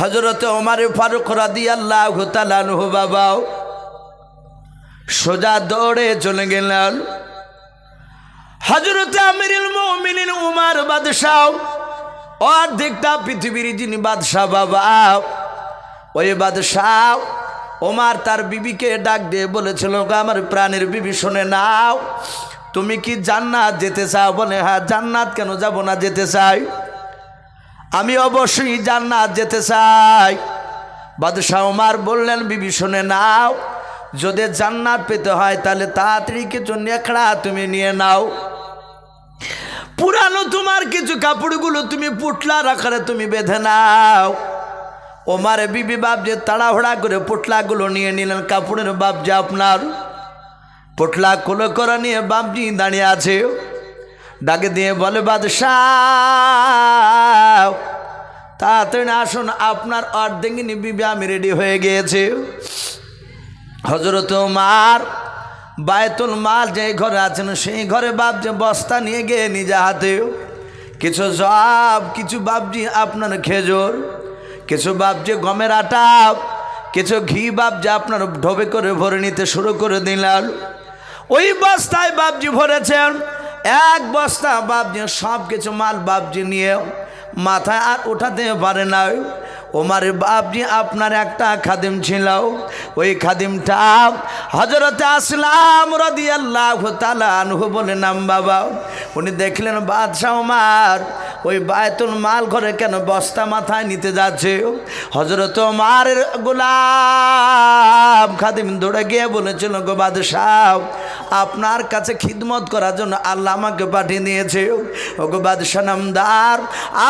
হজরতে ওমারে ফারুক রাদি আল্লাহ তালানহু বাবাও সোজা দৌড়ে চলে গেলেন। হজরতে আমিরুল মুমিনিন উমার বাদশাহ অর্ধেকটা পৃথিবীর যিনি বাদশাহ বাবা ওই বাদশাহ ওমার তার বিবিকে ডাক দিয়ে বলেছিল "গো, আমার প্রাণের বিবি শুনে নাও তুমি কি জান্নাত যেতে চাও? বলে হ্যাঁ জান্নাত কেন যাব না যেতে চাই? আমি অবশ্যই জান্নাত যেতে চাই। বাদশাহ ওমার বললেন, বিবি, শুনে নাও। যদি জান্নাত পেতে হয়, তাহলে তাড়াতাড়ি কিছু নেকড়া তুমি নিয়ে নাও। পুরানো তোমার কিছু কাপড়গুলো তুমি পুটলা রাখারে তুমি বেঁধে নাও। ওমার বিবি বাপ যে তাড়াহুড়া করে পুটলাগুলো নিয়ে নিলেন, কাপড়ের বাপ যে আপনার পুটলা কুলো করে নিয়ে বাপ বাপজি দাঁড়িয়ে আছে। ডাকে দিয়ে বলে, বাদশাহ। তাড়াতাড়ি আসুন, আপনার অর্ধেঙ্গিনী বিবি আমি রেডি হয়ে গিয়েছে। হজরত মার বায়তুল মাল যে ঘরে আছেন, সেই ঘরে বাপ যে বস্তা নিয়ে গিয়ে নিজে হাতে। কিছু জব কিছু বাপজি আপনার খেজুর, কিছু বাপজি গমের আটা, কিছু ঘি বাপ যে আপনার ঢোবে করে ভরে নিতে শুরু করে দিলেন। ওই বস্তায় বাপজি ভরেছেন এক বস্তা বাপজি সব কিছু মাল বাপজি নিয়ে মাথায় আর উঠাতে পারে না। ওমার বাপজি আপনার একটা খাদিম ছিল, ওই খাদিমটা হজরতে আসলাম রদি আল্লাহ আনহু বলে, নাম বাবা। উনি দেখলেন, বাদশাহ ওমার, ওই বায়তুল মাল ঘরে কেন বস্তা মাথায় নিতে যাচ্ছে? হজরত ওমারের গোলাম খাদিম দৌড়ে গিয়ে বলেছিল, গো বাদশাহ, আপনার কাছে খিদমত করার জন্য আল্লাহ আমাকে পাঠিয়ে দিয়েছে। ও গো বাদশাহ নামদার,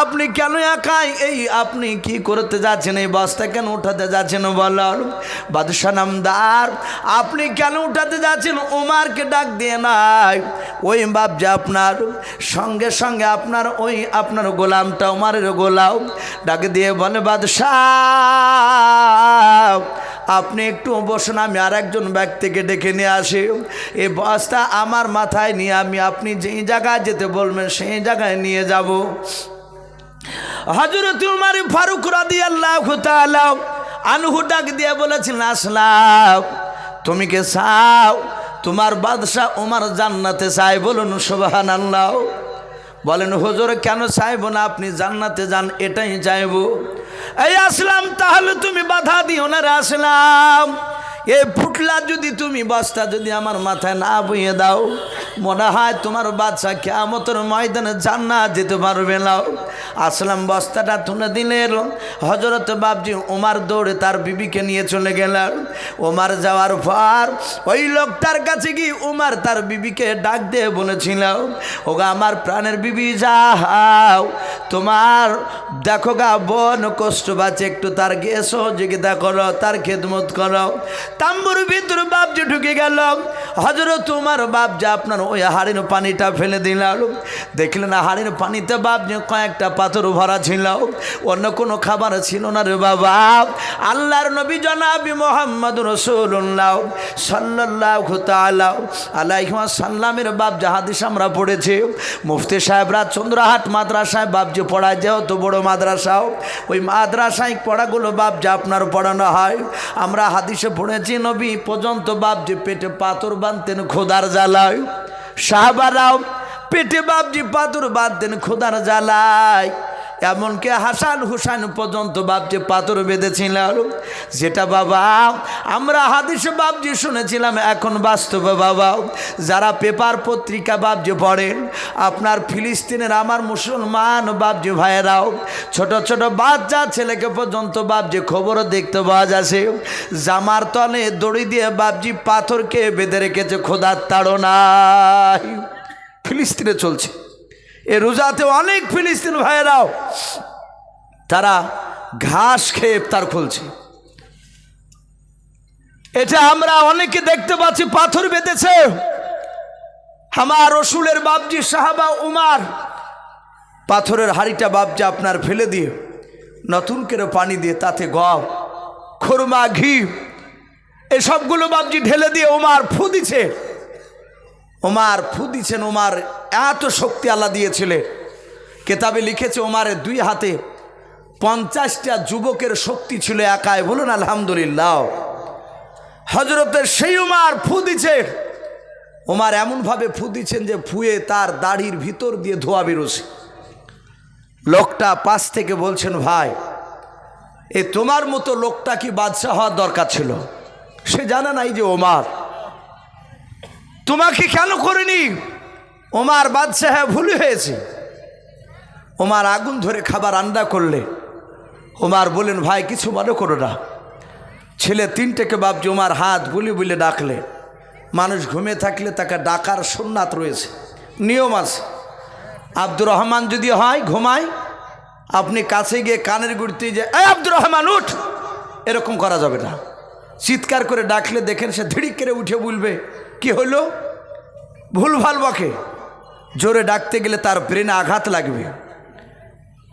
আপনি কেন একাই এই, আপনি কি করতে যাচ্ছেন, এই বস্তা কেন উঠাতে যাচ্ছেন বলার বাদশাহ নামদার, আপনি কেন উঠাতে যাচ্ছেন? ওমারকে ডাক দিয়ে নাই। ওই বাপ যে আপনার, সঙ্গে সঙ্গে আপনার ওই আপনার গোলামটা ওমারের গোলাম, ডাক দিয়ে বলে, বাদশাহ, আপনি একটু বসুন, আমি আর একজন ব্যক্তিকে ডেকে নিয়ে আসি। এই বস্তা আমার মাথায় নিয়ে আমি, আপনি যেই জায়গায় যেতে বলবেন, সেই জায়গায় নিয়ে যাব। হজরত উমার ফারুক রাদি আল্লাহ আনহু ডাক দিয়ে বলেছেন, আসলাম। তুমি কে চাও? তোমার বাদশাহ উমার জান্নাতে চাই বলুন সুবাহান আল্লাহ বলেন, হুজুর, কেন চাইব না? আপনি জান্নাতে যান, এটাই চাইব। এই আসলাম, তাহলে তুমি বাধা দিও না রে, আসলাম। এই ফুটলা যদি তুমি বস্তা যদি আমার মাথায় না বইয়ে দাও, মনে হয় তোমার বাচ্চা কেমতর ময়দানে জান্নাত যেতে পারবে না। আসলাম, বস্তাটা তুলে দিলে এলো। হজরত বাবজি ওমার দৌড়ে তার বিবিকে নিয়ে চলে গেলেন। ওমার যাওয়ার পর ওই লোকটার কাছে গিয়ে উমার তার বিবিকে ডাক দিয়ে বলেছিল, ওগা, আমার প্রাণের বিবি, যাও। তোমার দেখো গা, বোন কষ্ট বাঁচে, একটু তার গিয়ে সহযোগিতা করো তার খেদমত করো। তাম্বুর ভিতর বাপ যে ঢুকে গেল। হজরত তোমার বাপ যে আপনার ওই হাড়ির পানিটা ফেলে দিলাম দেখলেন হাড়ির পানিতে বাপ যে কয়েকটা পাথর ভরা ছিল। অন্য কোনো খাবার ছিল না রে বাবা। আল্লাহর নবী জনাবি মোহাম্মদ রসুল্লাহ সাল্লাহ তালাহ আলাইহিমা সাল্লামের বাপ জাহাদিস আমরা পড়েছি। মুফতি সাহেবরা চন্দ্রহাট মাদ্রাসায় বাপ যে পড়ায়, যেহেতু বড় মাদ্রাসাও ওই মাদ্রাসায় পড়াগুলো বাপ যে আপনার পড়ানো হয়। আমরা হাদিসে পড়েছি নবী পর্যন্ত বাপ যে পেটে পাথর বাঁধতেন খোদার জ্বালায়। সাহাবারাও পেটে বাপজি পাথর বাঁধতেন খোদার জ্বালায়। এমনকি হাসান হুসান পর্যন্ত বাপজি পাথর বেঁধেছিল। যেটা বাবা, আমরা হাদিসে বাপজি শুনেছিলাম, এখন বাস্তবে বাবা, যারা পেপার পত্রিকা বাপজি পড়েন, আপনার ফিলিস্তিনের আমার মুসলমান বাপজি ভাইয়েরাও, ছোট ছোট বাচ্চা ছেলেকে পর্যন্ত বাপজি খবর দেখতে পাওয়া যাচ্ছে। জামার তলে দড়ি দিয়ে বাপজি পাথরকে বেঁধে রেখেছে, খোদার তাড়নায়। ফিলিস্তিনে চলছে। এ রোজাতে অনেক ফিলিস্তিন ভাইয়েরাও তারা ঘাস খেয়ে তার খুলছে। এটা আমরা অনেকে দেখতে পাচ্ছি, পাথর বেঁধেছে। আমার রসুলের বাবজি সাহাবা উমার, পাথরের হাড়িটা বাবজি আপনার ফেলে দিয়ে নতুন করে পানি দিয়ে তাতে গম, খোরমা, ঘি, এসবগুলো বাবজি ঢেলে দিয়ে উমার ফু দিছে। ওমার ফু দিছেন ওমার, এত শক্তি আল্লাহ দিয়েছিলেন কেতাবে লিখেছে ওমারের দুই হাতে পঞ্চাশটা যুবকের শক্তি ছিল একাই। বলুন, আলহামদুলিল্লাহ। হজরতের সেই উমার ফু দিছে। ওমার এমনভাবে ফু দিচ্ছেন যে ফুয়ে তার দাড়ির ভিতর দিয়ে ধোয়া বেরোছে। লোকটা পাশ থেকে বলছেন, ভাই, এ তোমার মতো লোকটা কি বাদশাহ হওয়ার দরকার ছিল? সে জানে নাই যে ওমার তোমাকে কেন করিনি? ওমার বাদশাহ ভুল হয়েছে। ওমার আগুন ধরে খাবার রান্না করলে। ওমার বলেন ভাই, কিছু মনে করো না। ছেলে তিনটেকে বাপজি ওমার হাত বুলি বলে ডাকলে। মানুষ ঘুমিয়ে থাকলে তাকে ডাকার সোননাথ রয়েছে। নিয়ম আছে। আব্দুর রহমান যদি হয়, ঘুমায়। আপনি কাছে গিয়ে কানের গুড়তে যে, এই আব্দুর রহমান, উঠ! এরকম করা যাবে না। চিৎকার করে ডাকলে দেখেন সে ধিড়িক করে উঠে বলবে কি হলো? ভুলভাল বকে। জোরে ডাকতে গেলে তার ব্রেনে আঘাত লাগবে।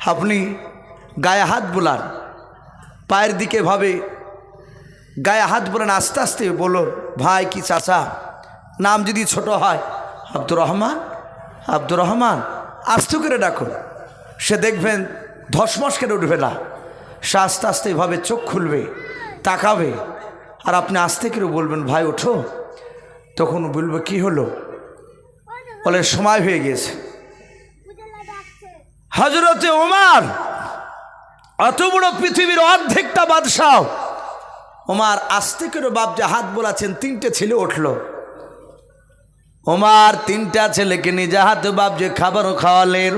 আপনি গায়ে হাত বোলান। পায়ের দিকে ভাবে, গায়ে হাত বোলান, আস্তে আস্তে বলুন ভাই কি চাচা? নাম যদি ছোট হয়, আব্দুর রহমান? আব্দুর রহমান, আস্তে করে ডাকুন। সে দেখবেন ধসমস করে উঠবে না। সে আস্তে আস্তে এভাবে চোখ খুলবে, তাকাবে। আর আপনি আস্তে করে বলবেন, ভাই, ওঠো। তখন বলবে, কি হলো? বলে, সময় হয়ে গেছে হজরতে ওমার অত বড় পৃথিবীর অর্ধেকটা বাদশাহ। ওমার আস্তে করে যে হাত বোলাছেন তিনটে ছেলে উঠল। ওমার, তিনটা ছেলেকে নিজে হাতে বাপজে খাবারও খাওয়ালেন।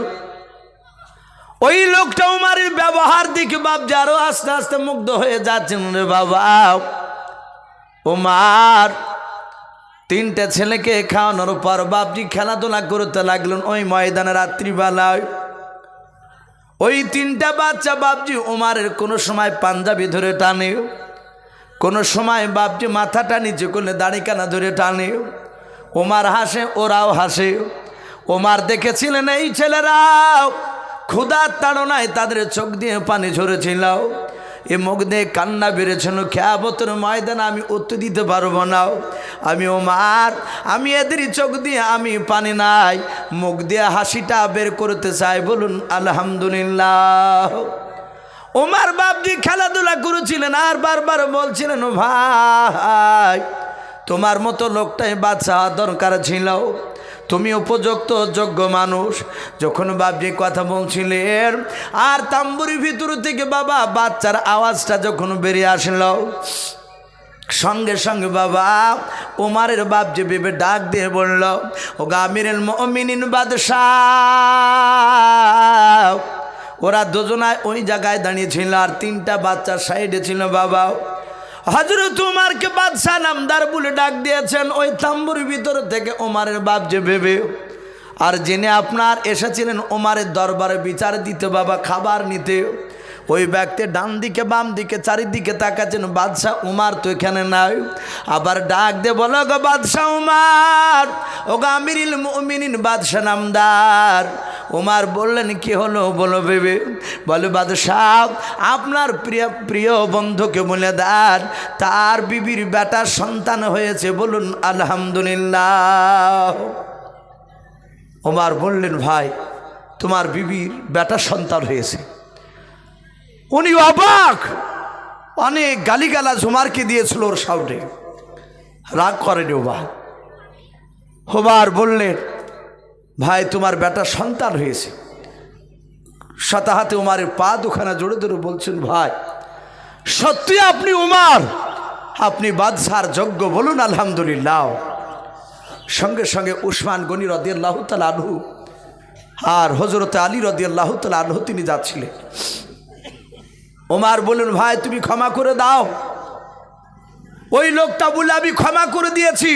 ওই লোকটা উমারের ব্যবহার দেখে বাপজা আরও আস্তে আস্তে মুগ্ধ হয়ে যাচ্ছেন। রে বাবা, ওমার তিনটা ছেলেকে খাওয়ানোর পর বাপজি খেলাধুলা করতে লাগলেন ওই ময়দানে রাত্রিবেলায়। ওই তিনটা বাচ্চা বাপজি উমারের কোনো সময় পাঞ্জাবি ধরে টানে, কোনো সময় বাপজি মাথাটা নিচে করলে দাঁড়িকানা ধরে টানে। ওমার হাসে, ওরাও হাসে। ওমার দেখেছিলেন, এই ছেলেরাও, ক্ষুধার তাড়নায় তাদের চোখ দিয়ে পানি ঝরেছিল। এ মুখ দিয়ে কান্না বেড়েছিল খেয়াবতর ময়দান আমি উত্তর দিতে পারব না। আমি ওমার, আমি এদেরই চোখ দিয়ে আমি পানি নাই। মুখ দিয়ে হাসিটা বের করতে চাই, বলুন, আলহামদুলিল্লাহ। ওমার বাপজি খেলাধুলা করেছিলেন, আর বারবার বলছিলেন "ও ভাই, তোমার মতো লোকটাই বাচ্চা দরকার ছিল। তুমি উপযুক্ত, যোগ্য মানুষ। যখন বাপজি কথা বলছিলেন, আর তাম্বুরির ভিতর থেকে বাবা, বাচ্চার আওয়াজটা যখন বেরিয়ে আসলো, সঙ্গে সঙ্গে বাবা ওমারের বাপ যে বেবে ডাক দিয়ে বলল ও গামিরের মমিনিন বাদশাহ। ওরা দুজনায় ওই জায়গায় দাঁড়িয়েছিল আর তিনটা বাচ্চা সাইডে ছিল বাবা। হজরত উমারকে বাদশাহ নামদার বলে ডাক দিয়েছেন, ওই তাম্বুর ভিতর থেকে ওমারের বাপ যে ভেবে, আর জেনে আপনার এসেছিলেন ওমারের দরবারে বিচার দিতে বাবা খাবার নিতে ওই ব্যক্তি ডান দিকে, বাম দিকে, চারিদিকে তাকাচ্ছেন বাদশাহ উমার তো এখানে নাই। আবার ডাক দে বলো গো বাদশাহ উমার ও গো আমিরিল মুমিনিন বাদশাহ নামদার। উমার বললেন, কি হলো? বলো ভেবে। বলে, বাদশাহ, আপনার প্রিয় প্রিয় বন্ধুকে বলে দেন, তার বিবির বেটার সন্তান হয়েছে, বলুন আলহামদুলিল্লাহ। ওমার বললেন, ভাই, তোমার বিবির বেটার সন্তান হয়েছে। উনি অবাক। অনেক গালিগালা ঝুমারকে দিয়েছিল ওর সাউটে। রাগ করেনি ওবা হোবার বললেন, ভাই, তোমার বেটা সন্তান হয়েছে। শতাহাতে উমারের পা দুখানা জোরে ধরে বলছেন, ভাই, সত্যি আপনি উমার? আপনি বাদশার যজ্ঞ বলুন, আলহামদুলিল্লাহ। সঙ্গে সঙ্গে উসমান গনি রদিয়াল্লাহ তাল আনহু আর হজরত আলী রদিয়াল্লাহ তাল আনহু তিনি যাচ্ছিলেন। ওমার বলুন ভাই, তুমি ক্ষমা করে দাও। ওই লোকটা বলে আমি ক্ষমা করে দিয়েছি।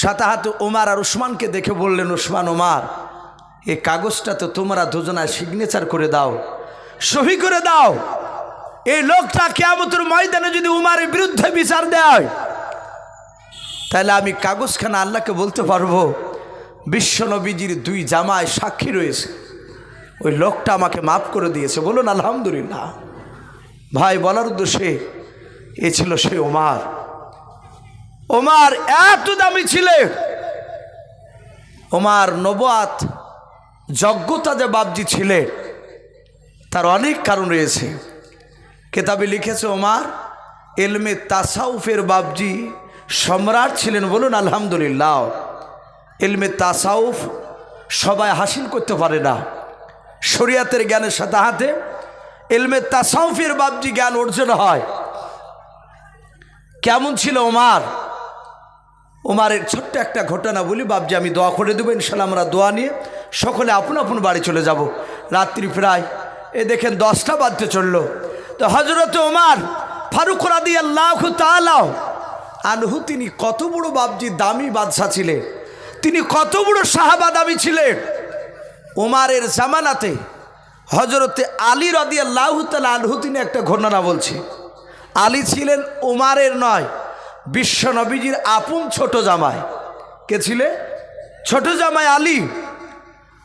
সাতাহাত ওমার আর উসমানকে দেখে বললেন উসমান ওমার এই কাগজটা তো তোমরা দুজনায় সিগনেচার করে দাও, সহি করে দাও। এই লোকটা কেমতের ময়দানে যদি উমারের বিরুদ্ধে বিচার দেয়, তাহলে আমি কাগজখানা আল্লাহকে বলতে পারব বিশ্বনবীজির দুই জামায় সাক্ষী রয়েছে। ওই লোকটা আমাকে মাফ করে দিয়েছে। বলুন, আলহামদুলিল্লাহ। ভাই, বলার উদ্দেশ্যে এ ছিল সে ওমার। ওমার এত দামি ছিলে। ওমার নবাত যজ্ঞতা যে বাবজি ছিলেন তার অনেক কারণ রয়েছে। কেতাবে লিখেছে, ওমার, এলমে তাসাউফের বাবজি সম্রাট ছিলেন বলুন, আলহামদুলিল্লাহ। এলমে তাসাউফ সবাই হাসিল করতে পারে না। শরিয়াতের জ্ঞানের সাথে হাতে এলমে তাসাউফের বাবজি জ্ঞান অর্জন হয়। কেমন ছিল ওমার? ওমারের ছোট্ট একটা ঘটনা বলি বাবজি আমি দোয়া করে দেবো, ইনশাল্লাহ আমরা দোয়া নিয়ে সকলে আপন আপন বাড়ি চলে যাব। রাত্রি প্রায়, এ দেখেন দশটা বাজতে চলল। তো হজরত ওমার ফারুক রাদি আল্লাহ তালাও আনহু, তিনি কত বড় বাবজি দামি বাদশাহ ছিলেন। তিনি কত বড় সাহাবা দামি ছিলেন। ওমারের জামানাতে হজরতে আলী রদি আল্লাহ তালা আনহু তিনি একটা ঘটনা বলছে। আলী ছিলেন ওমারের নয়, বিশ্ব নবীজির আপন ছোট জামাই। কে ছিলে? ছোট জামাই আলী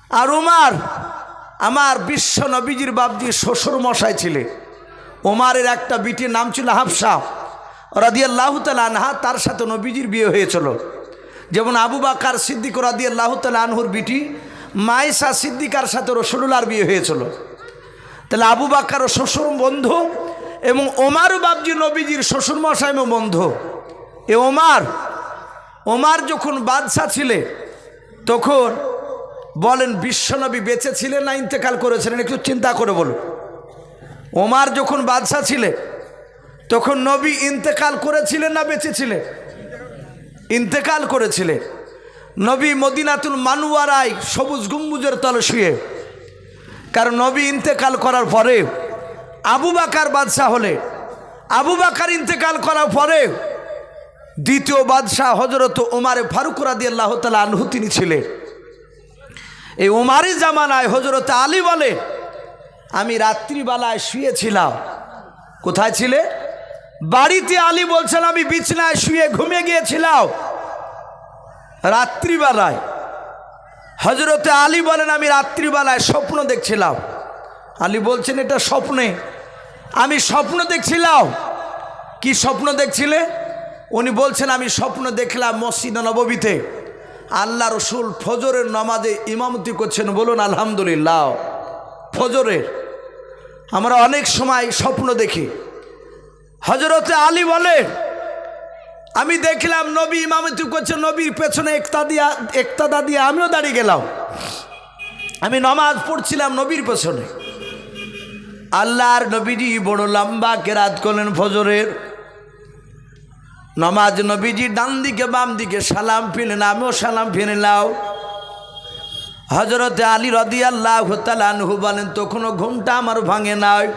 আর ওমার আমার বিশ্ব নবীজির বাবজি শ্বশুর মশাই ছিলেন। ওমারের একটা বিটির নাম ছিল হাফসা রাদিয়াল্লাহ তালা আনহা, তার সাথে নবীজির বিয়ে হয়েছিল। যেমন আবু বাকার সিদ্দিক রাদিয়াল্লাহ তালা আনহুর বিটি মাইসা সিদ্দিকার সাথে রসুল্লার বিয়ে হয়েছিল। তাহলে আবু বাক্কার শ্বশুর বন্ধু এবং ওমার বাবজি নবীজির শ্বশুর মশাই বন্ধু। এ ওমার ওমার যখন বাদশাহ ছিলে, তখন বলেন বিশ্বনবী বেঁচে ছিলেন না, ইন্তেকাল করেছিলেন, একটু চিন্তা করে বলুন। ওমার যখন বাদশাহ ছিলে, তখন নবী ইন্তেকাল করেছিলেন না বেঁচে ছিলেন ইন্তেকাল করেছিলেন। নবী মদিনাতুল মানুয়ারায় সবুজ গম্বুজের তলে শুয়ে। কারণ নবী ইন্তেকাল করার পরে আবু বাকার বাদশাহ হলে। আবু বাকার ইন্তেকাল করার পরে দ্বিতীয় বাদশাহ হজরত ওমারে ফারুক রাদি আল্লাহ তালা আনহু তিনি ছিলেন। এই ওমারি জামানায় হজরত আলী বলে, আমি রাত্রিবেলায় শুয়েছিলাম। কোথায় ছিলে? বাড়িতে আলী বলছেন, আমি বিছনায় শুয়ে ঘুমিয়ে গিয়েছিলাম। রাত্রিবেলায়। হজরতে আলী বলেন, আমি রাত্রিবেলায় স্বপ্ন দেখছিলাম। আলী বলছেন, এটা স্বপ্নে। আমি স্বপ্ন দেখছিলাম। কি স্বপ্ন দেখছিলে? উনি বলছেন, আমি স্বপ্ন দেখলাম মসজিদ নববীতে। আল্লাহ রসুল ফজরের নমাজে ইমামতি করছেন বলুন, আলহামদুলিল্লাহ। ফজরের। আমরা অনেক সময় স্বপ্ন দেখি। হজরতে আলী বলে আমি দেখলাম নবী ইমামতি করছে, নবীর পেছনে একতা দিয়া একতাদা দিয়ে আমিও দাঁড়িয়ে গেলাম। আমি নমাজ পড়ছিলাম নবীর পেছনে। আল্লাহর নবীজি বড় লম্বা কেরাত করলেন ফজরের। নমাজ নবীজি ডান দিকে, বাম দিকে সালাম ফিরলেন আমিও সালাম ফিরলাম হজরতে আলী রদি আল্লাহ আনহু বলেন, তখনও ঘুমটা আমার ভাঙে নাই।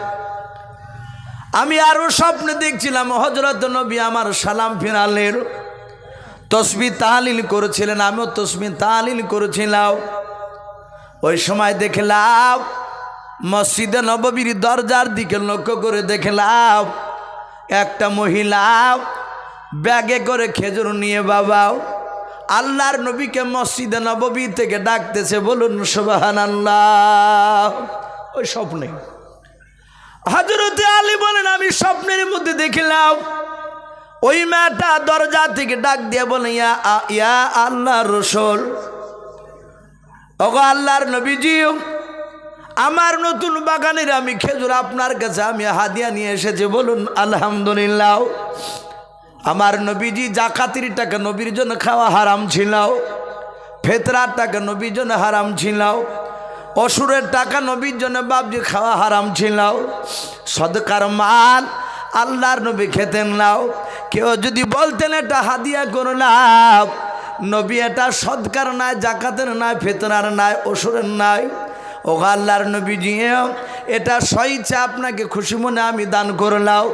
আমি আরও স্বপ্নে দেখছিলাম হজরত নবী আমার সালাম ফিরালের তসবি তাহালিল করেছিলেন, আমিও তসবি তাহালিল করেছিলাম। ওই সময় দেখলাম, মসজিদে নববীর দরজার দিকে লক্ষ্য করে দেখলাম, একটা মহিলা ব্যাগে করে খেজুর নিয়ে বাবাও আল্লাহর নবীকে মসজিদে নববী থেকে ডাকতেছে, বলুন সুবাহান আল্লাহ ওই স্বপ্নে। হজরতে আলী বলেন, আমি স্বপ্নের মধ্যে দেখলাম, ওই মেয়েটা দরজা থেকে ডাক দিয়ে বলে ইয়া আল্লাহ রসুল, ওগো আল্লাহর নবীজি, আমার নতুন বাগানের আমি খেজুর আপনার কাছে আমি হাদিয়া নিয়ে এসেছি, বলুন, আলহামদুলিল্লাহ। আমার নবীজি জাকাতির টাকা নবীর জন্য খাওয়া হারাম ছিল, ফেতরার টাকা নবীর জন্য হারাম ছিল অসুরের টাকা নবীর জন্য বাবজি খাওয়া হারাম ছিল সদকার মাল আল্লাহর নবী খেতেন নাও। কেউ যদি বলতেন এটা হাদিয়া করলাম নবী এটা সদকার নাই, জাকাতের নাই, ফেতনার নাই, অসুরের নাই। ও আল্লাহর নবীজি, এটা সইছে আপনাকে খুশি মনে আমি দান করলাম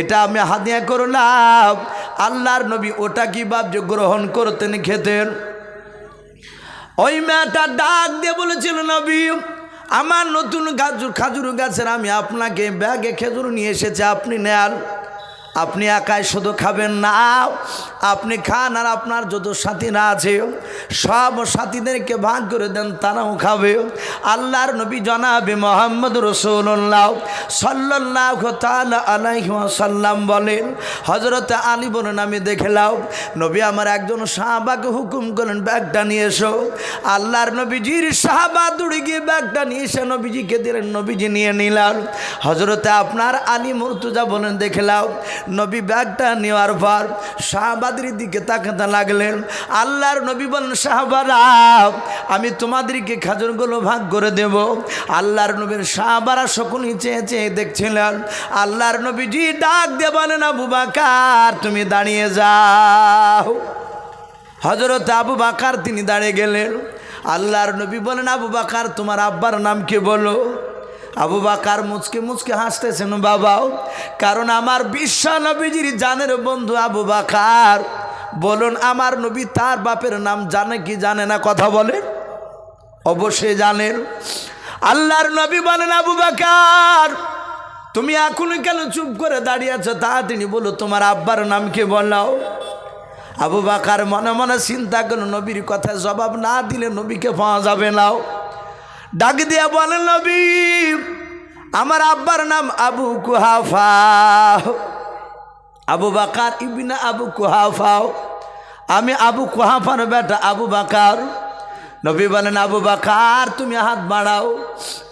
এটা আমি হাদিয়া করলাম আল্লাহর নবী ওটা কি বাবজি গ্রহণ করতেন, খেতেন? ওই মেয়েটা ডাক দিয়ে বলেছিল, নবী, আমার নতুন গাজর খাজুর গাছের আমি আপনাকে ব্যাগে খেজুর নিয়ে এসেছি, আপনি নেন। আপনি একাই শুধু খাবেন না, আপনি খান আর আপনার যত সাথীরা আছে, সব সাথীদেরকে ভাগ করে দেন, তারাও খাবে। আল্লাহর নবী জনাবে মোহাম্মদ রসুল্লাহ সাল্লাহ আলাইসাল্লাম বলেন হজরত আলী বলেন আমি দেখলাম নবী আমার একজন সাহাবাকে হুকুম করেন ব্যাগটা নিয়ে এসো। আল্লাহর নবীজির সাহাবা দৌড়ে গিয়ে ব্যাগটা নিয়ে এসে নবীজিকে দিলেন, নবীজি নিয়ে নিলাম হজরতে আপনার আলী মুর্তুজা বলেন দেখলাম নবী ব্যাগটা নেওয়ার পর শাহবাদের দিকে তাকাতে লাগলেন। আল্লাহর নবী বলেন শাহবারা, আমি তোমাদেরকে খাজরগুলো ভাগ করে দেব। আল্লাহর নবীর শাহবারা সকলেই চেয়ে চেয়ে দেখছিলেন। আল্লাহর নবীজি ডাক দিয়ে বলেন, আবু বাকার, তুমি দাঁড়িয়ে যাও। হজরত আবু বাকার তিনি দাঁড়িয়ে গেলেন। আল্লাহর নবী বলেন, আবু বাকার, তোমার আব্বার নাম কে বলো? আবু বাকার মুচকে মুচকে হাসতেছেন বাবাও কারণ আমার বিশ্ব নবীজির জানের বন্ধু আবু বাকার। বলুন, আমার নবী তার বাপের নাম জানে কি জানে না, কথা বলে? অবশ্যই জানেন। আল্লাহর নবী বলেন, আবু বাকার, তুমি এখনই কেন চুপ করে দাঁড়িয়ে আছো? তা তিনি বলো তোমার আব্বার নাম কে বলাও আবু বাকার মনে মনে চিন্তা করো নবীর কথা জবাব না দিলে নবীকে পাওয়া যাবে নাও ডাক দিয়া বলেন নবী, আমার আব্বার নাম আবু কুহাফা। আবু বাকার ইবিনা আবু কুহাফাও আমি আবু কুহাফার বেটা আবু বাকার। নবী বলেন, আবু বাকার, তুমি হাত বাড়াও।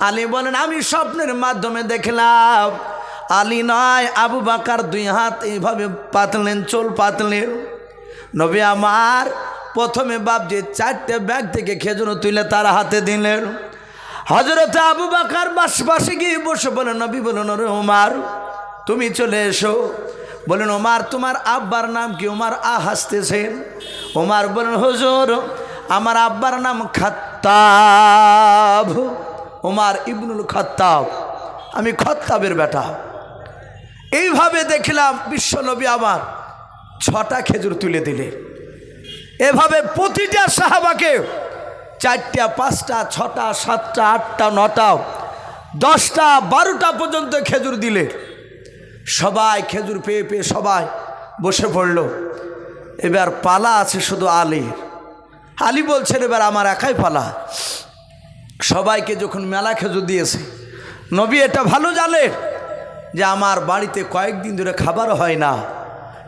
আলী বলেন, আমি স্বপ্নের মাধ্যমে দেখলাম। আলী নয়, আবু বাকার দুই হাত এইভাবে পাতলেন, চোল পাতলেন। নবী আমার প্রথমে বাপ যে চারটে ব্যাগ থেকে খেজুর তুলে তার হাতে দিলেন। হজরত আবু বাকার বাসপাশে গিয়ে বসে বলেন নবী বলেন ওরে ওমার, তুমি চলে এসো। বলেন ওমার, তোমার আব্বার নাম কি? ওমার, আ হাসতেছেন। ওমার বলেন হজর, আমার আব্বার নাম খাত্তাব। ওমার ইবনুল খাত্তাব, আমি খত্তাবের বেটা। এইভাবে দেখলাম বিশ্বনবী আমার ছটা খেজুর তুলে দিলে এভাবে প্রতিটা সাহাবাকে চারটা, পাঁচটা, ছটা, সাতটা, আটটা, নটা, দশটা, বারোটা পর্যন্ত খেজুর দিলে। সবাই খেজুর পেয়ে পেয়ে সবাই বসে পড়ল। এবার পালা আছে শুধু আলীর। আলী বলছেন, এবার আমার একাই পালা। সবাইকে যখন মেলা খেজুর দিয়েছে, নবী এটা ভালো জানে যে আমার বাড়িতে কয়েকদিন ধরে খাবার হয় না।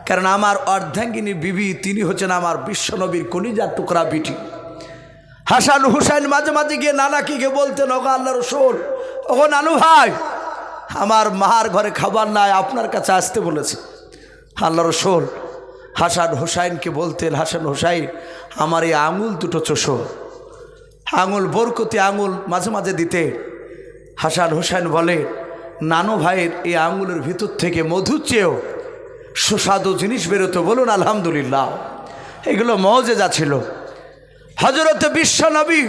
কারণ আমার অর্ধাঙ্গিনী বিবি, তিনি হচ্ছেন আমার বিশ্বনবীর কলিজার টুকরা বিটি হাসান হুসাইন মাঝে মাঝে গিয়ে নানাকে গিয়ে বলতেন, ওগো আল্লাহ রসুল, ওগো নানু ভাই, আমার মার ঘরে খাবার নাই, আপনার কাছে আসতে বলেছে। আল্লাহ রসুল হাসান হুসাইনকে বলতেন, হাসান হুসাইন, আমার এই আঙুল দুটো চোষো। আঙুল, বরকতি আঙুল মাঝে মাঝে দিতে হাসান হুসাইন বলে, নানু ভাইয়ের এই আঙুলের ভিতর থেকে মধু চেয়েও সুস্বাদু জিনিস বেরোতো বলুন, আলহামদুলিল্লাহ। এগুলো মজেজা ছিল। হজরত বিশ্ব নবী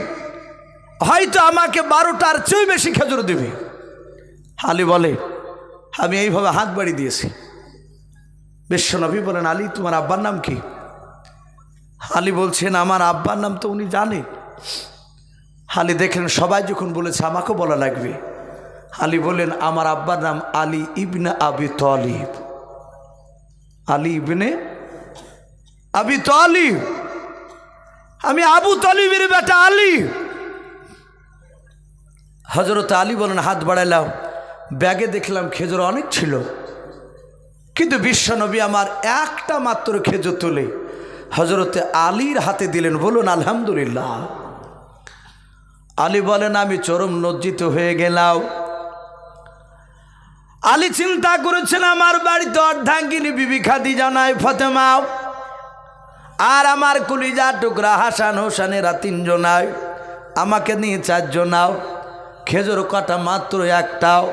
হয়তো আমাকে বারোটার চেয়ে বেশি খেজুর দেবে। আলী বলে, আমি এইভাবে হাত বাড়ি দিয়েছি। বিশ্বনবী বলেন, আলী, তোমার আব্বার নাম কি? আলী বলছেন, আমার আব্বার নাম তো উনি জানে। আলী দেখলেন সবাই যখন বলেছে, আমাকেও বলা লাগবে। আলী বলেন আমার আব্বার নাম আলী ইবনে আবি তলিব। আলী ইবনে আবি তলিব। আমি আবু তলিবের বেটা আলী। হজরত আলী বলেন, হাত বাড়াইলাম। ব্যাগে দেখলাম খেজুর অনেক ছিল। কিন্তু বিশ্বনবী আমার একটা মাত্র খেজুর তুলে হজরতে আলীর হাতে দিলেন। বলুন, আলহামদুলিল্লাহ। আলী বলেন, আমি চরম লজ্জিত হয়ে গেলাম। আলী চিন্তা করেছেন, আমার বাড়িতে অর্ধাঙ্গিনী বিবি খাদি জানায় ফতেমাও। আর আমার কুলিজা টুকরা হাসান হোসানেরা তিনজনায় আমাকে নিয়ে চারজনাও খেজুর কটা মাত্র একটাও।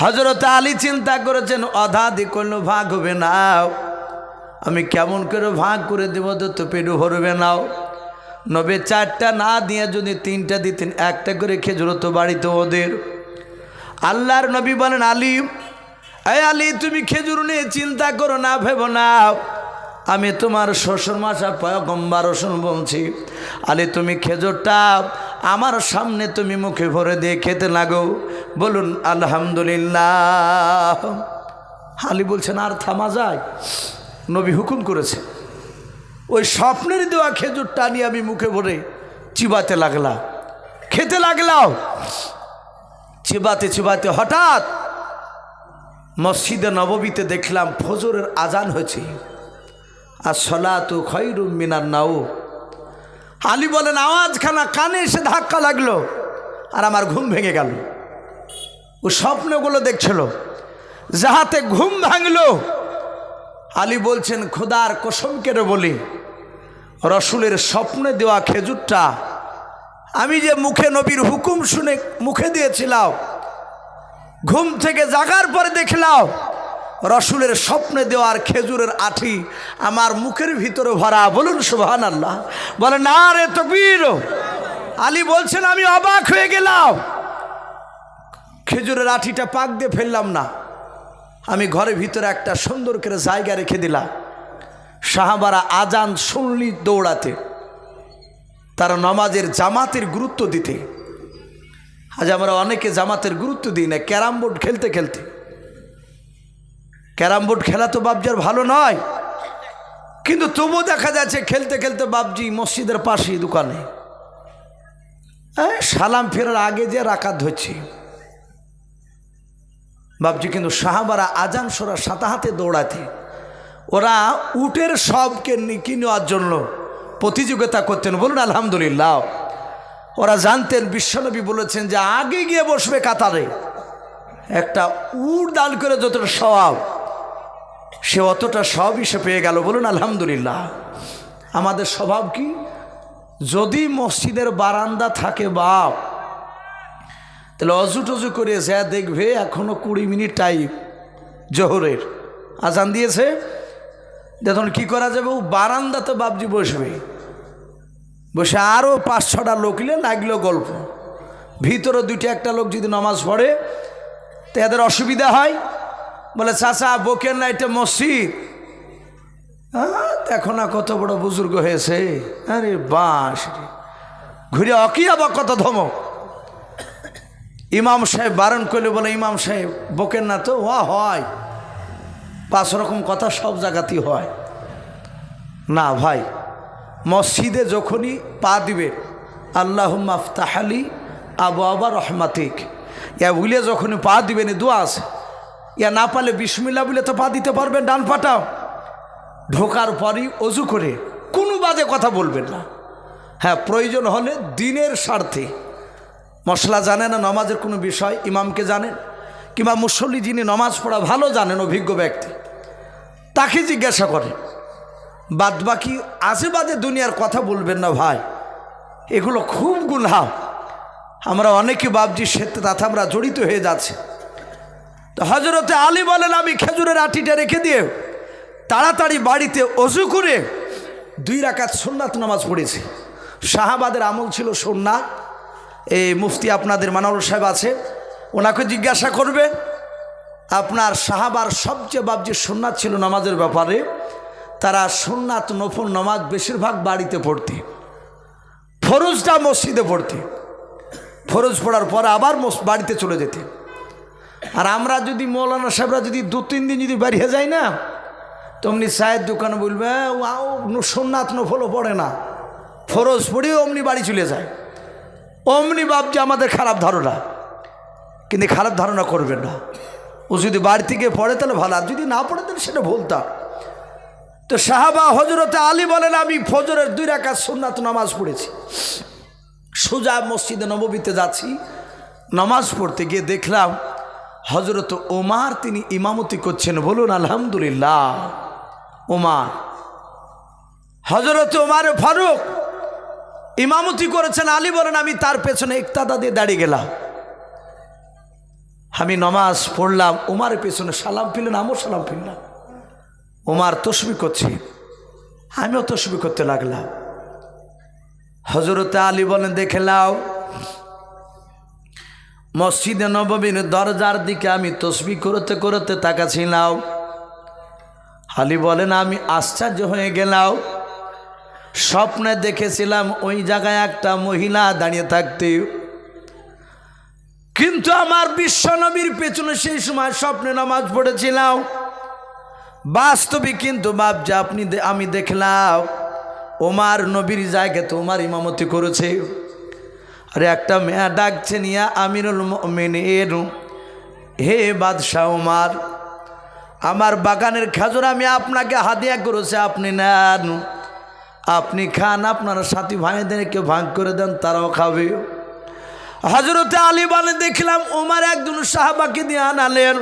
হজরত আলী চিন্তা করেছেন অধাধি করলে ভাগ হবে নাও আমি কেমন করে ভাগ করে দেবো, তো পেটু ভরবে নাও নবে চারটা না দিয়ে যদি তিনটা দিতেন, একটা করে খেজুর তো বাড়িতে ওদের। আল্লাহর নবী বলেন, আলী এই আলী, তুমি খেজুর নিয়ে চিন্তা করো না, ভেবো না। আমি তোমার শ্বশুর মাসা পয়গম্বার রসুন বলছি। আলী, তুমি খেজুরটা আমার সামনে তুমি মুখে ভরে দিয়ে খেতে লাগো। বলুন, আলহামদুলিল্লাহ। আলী বলছেন, আর থামা যায়? নবী হুকুম করেছে। ওই স্বপ্নের দেওয়া খেজুরটা নিয়ে আমি মুখে ভরে চিবাতে লাগলাম। খেতে লাগলাম। চিবাতে চিবাতে হঠাৎ মসজিদে নববীতে দেখলাম ফজরের আজান হয়েছে। আর সলাতু খৈরুম মিনার নাও আলী বলেন, আওয়াজখানা কানে এসে ধাক্কা লাগল আর আমার ঘুম ভেঙে গেল। ও স্বপ্নগুলো দেখছিল, যাহাতে ঘুম ভাঙলো। আলী বলছেন, খোদার কসম কেড়ে বলি, রসুলের স্বপ্নে দেওয়া খেজুরটা আমি যে মুখে নবীর হুকুম শুনে মুখে দিয়েছিলাম, ঘুম থেকে জাগার পরে দেখলাম রসুলের স্বপ্নে দেওয়ার খেজুরের আঠি আমার মুখের ভিতরে ভরা। বলুন সুবহান আল্লাহ বলে, না রে তো আলী বলছেন, আমি অবাক হয়ে গেলাম। খেজুরের আঠিটা পাক দিয়ে ফেললাম না। আমি ঘরের ভিতরে একটা সুন্দর করে জায়গা রেখে দিলাম। সাহাবারা আজান শুনলি দৌড়াতে। তারা নমাজের জামাতের গুরুত্ব দিতে। আজ আমরা অনেকে জামাতের গুরুত্ব দিই না, ক্যারাম বোর্ড খেলতে খেলতে। ক্যারাম বোর্ড খেলা তো বাবজার ভালো নয়। কিন্তু তবুও দেখা যাচ্ছে খেলতে খেলতে বাবজি মসজিদের পাশেই দোকানে। হ্যাঁ সালাম ফেরার আগে যে রাকাত ধরছি বাবজি কিন্তু সাহাবারা আজান সোরা সাতা হাতে দৌড়াতে। ওরা উটের সবকে নিকি নেওয়ার জন্য প্রতিযোগিতা করতেন। বলুন, আলহামদুলিল্লাহ। ওরা জানতেন, বিশ্বনবী বলেছেন যে আগে গিয়ে বসবে কাতারে। একটা উট দান করে যতটা স্বভাব সে অতটা সবই সে পেয়ে গেল। বলুন, আলহামদুলিল্লাহ। আমাদের স্বভাব কি? যদি মসজিদের বারান্দা থাকে বাপ, তাহলে অজু টজু করে যা দেখবে, এখনও কুড়ি মিনিট টাইম জোহরের। আজান দিয়েছে। দেখুন, কি করা যাবে? ও বারান্দাতে বাবজি বসবে। বসে আরও পাঁচ, ছটা লোক নিলে লাগল গল্প। ভিতরে দুইটা, একটা লোক যদি নামাজ পড়ে তো এদের অসুবিধা হয়। বলে, চাচা, বকের না এটা মসজিদ। হ্যাঁ দেখো না কত বড় বুজুর্গ হয়েছে। আরে বাস। ঘুরে অকিয়া বা কত ধমক। ইমাম সাহেব বারণ করলে বলে, ইমাম সাহেব বকেন না তো? ওয়া, হয়। পাঁচ রকম কথা সব জায়গাতেই হয়। না ভাই, মসজিদে যখনই পা দিবে আল্লাহ মাফতাহালি আবু আবা রহমাতিক। ইয়া বুলে যখনই পা দিবেন দোয়া আছে। ইয়া না পারলে বিসমিল্লা বলে তো পা দিতে পারবেন, ডান পাটাও। ঢোকার পরই অজু করে কোনো বাজে কথা বলবেন না। হ্যাঁ প্রয়োজন হলে দিনের স্বার্থে। মশলা জানে না নমাজের কোনো বিষয়, ইমামকে জানেন কিংবা মুসল্লি যিনি নমাজ পড়া ভালো জানেন, অভিজ্ঞ ব্যক্তি, তাকে জিজ্ঞাসা করে। বাদ বাকি আজে বাজে দুনিয়ার কথা বলবেন না ভাই, এগুলো খুব গুনহা। আমরা অনেকে বাবজি সে তাতে আমরা জড়িত হয়ে যাচ্ছে। তো হজরতে আলী বলেন, আমি খেজুরের আটিটা রেখে দিয়ে তাড়াতাড়ি বাড়িতে অজু করে দুই রাকাত সোননাথ নামাজ পড়েছি। শাহাবাদের আমল ছিল সোননাথ এই মুফতি আপনাদের মানাউল সাহেব আছে, ওনাকে জিজ্ঞাসা করবে আপনার সাহাবার সবচেয়ে বাবজি সোননাথ ছিল নামাজের ব্যাপারে, তারা সোননাথ নফল নামাজ বেশিরভাগ বাড়িতে পড়তে, ফরজটা মসজিদে পড়তে, ফরজ পড়ার পর আবার বাড়িতে চলে যেতে। আর আমরা যদি মৌলানা সাহেবরা যদি দু, তিন দিন যদি বাড়িয়ে যাই না, তমনি চায়ের দোকানে বলবে ও সোমনাথ নফলও পড়ে না। ফরজ পড়েও অমনি বাড়ি চলে যায়। অমনি ভাবছে আমাদের খারাপ ধারণা। কিন্তু খারাপ ধারণা করবেন না। ও যদি বাড়ি থেকে পড়ে তাহলে ভালো, আর যদি না পড়ে তাহলে সেটা ভুলতাম তো। সাহাবা হজরতে আলী বলেন, আমি ফজরের দুই রাখা সোমনাথ নামাজ পড়েছি। সোজা মসজিদে নববীতে যাচ্ছি। নামাজ পড়তে গিয়ে দেখলাম হজরত ওমার তিনি ইমামতি করছেন, বলুন আলহামদুলিল্লাহ। ওমার হজরত ওমার ফারুক ইমামতি করেছেন, আলী বলেন, আমি তার পেছনে একতাদা দিয়ে দাঁড়িয়ে গেলাম। আমি নমাজ পড়লাম ওমারের পেছনে সালাম ফিরলেন, আমিও সালাম ফিরলাম। ওমার তসবি করছে, আমিও তসবি করতে লাগলাম। হজরতে আলী বলেন, দেখে লাও মসজিদে নবমীর দরজার দিকে আমি তসবি করতে করতে তাকাছিলাম। হালি বলেন, আমি আশ্চর্য হয়ে গেলাম। স্বপ্নে দেখেছিলাম ওই জায়গায় একটা মহিলা দাঁড়িয়ে থাকতে। কিন্তু আমার বিশ্বনবীর পেছনে সেই সময় স্বপ্নে নামাজ পড়েছিলাম। বাস্তবিক কিন্তু যে আপনি আমি দেখলাম, ওমার নবীর জায়গাতে ওমার ইমামতি করেছে। আরে একটা মেয়া ডাকছে নিয়া আমিরুল মিনের হে বাদশাহ ওমার আমার বাগানের খেজুর আমি আপনাকে হাদিয়া করেছি, আপনি নেন। আপনি খান, আপনার সাথী ভাইদেরকে ভাগ করে দেন, তারাও খাবে। হজরতে আলী বলে, দেখলাম ওমার একজন সাহাবাকে দিয়ে আনালেন,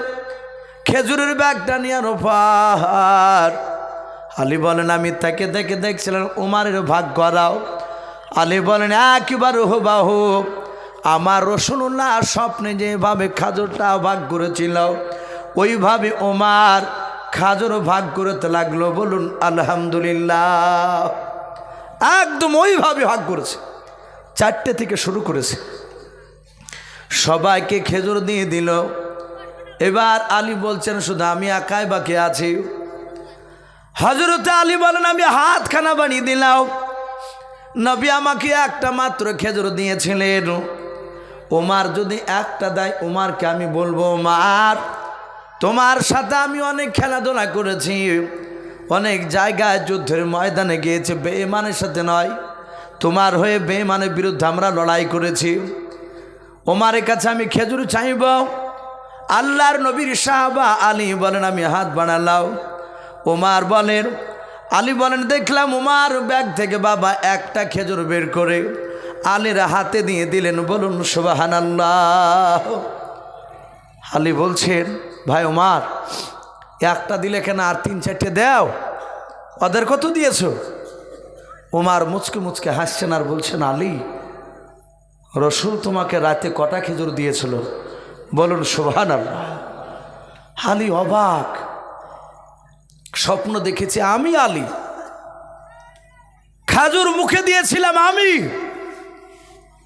খেজুরের ব্যাগটা নিয়ে রোফার। আলী বলেন, আমি তাকে দেখে দেখছিলাম, উমারের ভাগ করাও। আলী বলেন, একবার হুবাহ। আমার রসুল্লাহ স্বপ্নে যেভাবে খাজুরটা ভাগ করেছিল, ওইভাবে ওমার খাজুর ভাগ করতে লাগল। বলুন, আলহামদুলিল্লাহ। একদম ওইভাবে ভাগ করেছে, চারটে থেকে শুরু করেছে। সবাইকে খেজুর দিয়ে দিল। এবার আলী বলছেন, শুধু আমি একাই বাকি আছি? হজরত আলী বলেন, আমি হাতখানা বানিয়ে দিলাম। নবী আমাকে একটা মাত্র খেজুর দিয়েছিলেন। ওমার যদি একটা দেয় ওমারকে আমি বলব ওমার তোমার সাথে আমি অনেক খেলাধুলা করেছি। অনেক জায়গায় যুদ্ধের ময়দানে গিয়েছে বেমানের সাথে নয়। তোমার হয়ে বেমানের বিরুদ্ধে আমরা লড়াই করেছি। ওমারের কাছে আমি খেজুর চাইব। আল্লাহর নবীর সাহাবা আলী বলেন, আমি হাত বানালাম ওমার বলেন আলী বলেন, দেখলাম উমার ব্যাগ থেকে বাবা একটা খেজুর বের করে আলীর হাতে দিয়ে দিলেন। বলুন সুবাহান আল্লাহ আলী বলছেন, ভাই ওমার একটা দিলে কেন আর তিন চারটে দাও? ওদের কত দিয়েছ? ওমার মুচকে মুচকে হাসছেন আর বলছেন, আলী, রসুল তোমাকে রাতে কটা খেজুর দিয়েছিল? বলুন শোভান আল্লাহ আলী অবাক। স্বপ্ন দেখেছি আমি আলী। খাজুর মুখে দিয়েছিলাম আমি।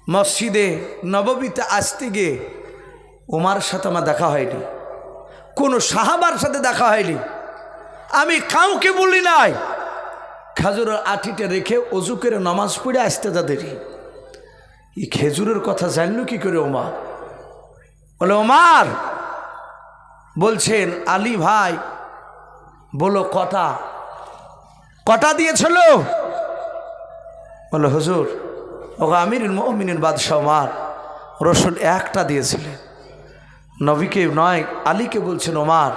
মসজিদে নববীতে আসতে গিয়ে ওমার সাথে আমার দেখা হয়নি। কোনো সাহাবার সাথে দেখা হয়নি। আমি কাউকে বলি নাই। খাজুরের আঠিটা রেখে অজু করে নামাজ পড়ে আসতে তাদেরই এই খেজুরের কথা জানলো কি করে ওমা বলে ওমার বলছেন, আলী ভাই বলো কটা কটা দিয়েছিল? বলো, হুজুর ওকে আমির মিনির বাদশাহ মার রসুল একটা দিয়েছিলেন। নবীকে নয়, আলীকে বলছেন ওমার।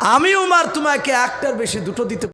আমি ওমার, তোমাকে একটার বেশি দুটো দিতে